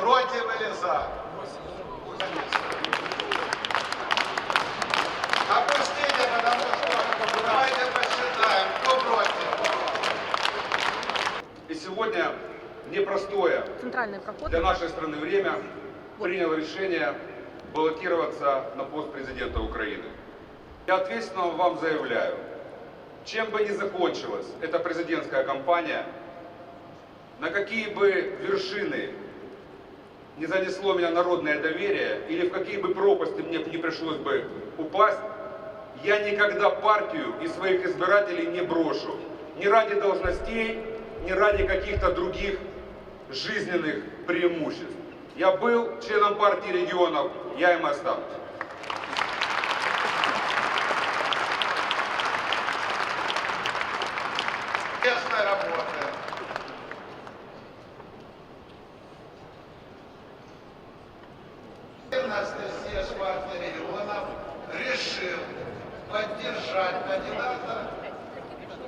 Против или за? Опустите, потому что давайте посчитаем, кто против. И сегодня непростое для нашей страны время принял решение баллотироваться на пост президента Украины. Я ответственно вам заявляю, чем бы ни закончилась эта президентская кампания, на какие бы вершины не занесло меня народное доверие, или в какие бы пропасти мне не пришлось бы упасть, я никогда партию и своих избирателей не брошу. Ни ради должностей, ни ради каких-то других жизненных преимуществ. Я был членом партии регионов, я им останусь. Честная работа. Съезд партии регионов решил поддержать кандидата,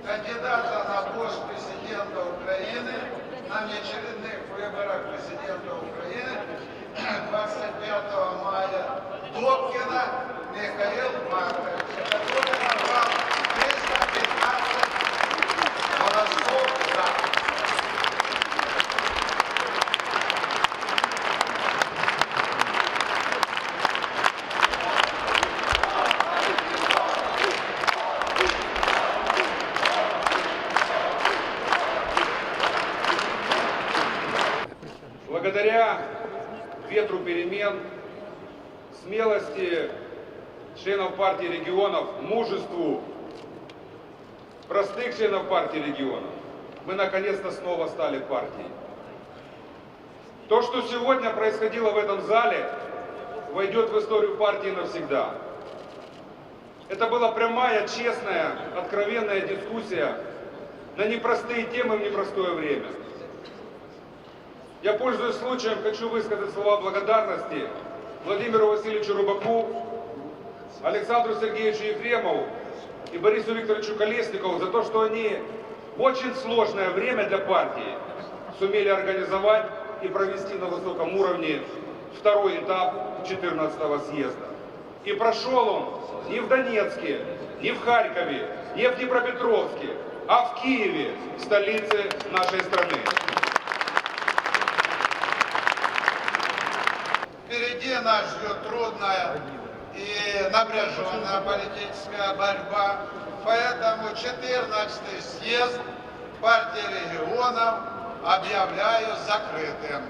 кандидата на пост президента Украины на внеочередных выборах президента Украины 25 мая Добкина Михаил Маркович, Благодаря ветру перемен, смелости членов партии регионов, мужеству простых членов партии регионов, мы наконец-то снова стали партией. То, что сегодня происходило в этом зале, войдет в историю партии навсегда. Это была прямая, честная, откровенная дискуссия на непростые темы в непростое время. Я, пользуясь случаем, хочу высказать слова благодарности Владимиру Васильевичу Рыбаку, Александру Сергеевичу Ефремову и Борису Викторовичу Колесникову за то, что они в очень сложное время для партии сумели организовать и провести на высоком уровне второй этап 14-го съезда. И прошел он не в Донецке, не в Харькове, не в Днепропетровске, а в Киеве, столице нашей страны. Нас ждет трудная и напряженная политическая борьба. Поэтому 14-й съезд партии регионов объявляю закрытым.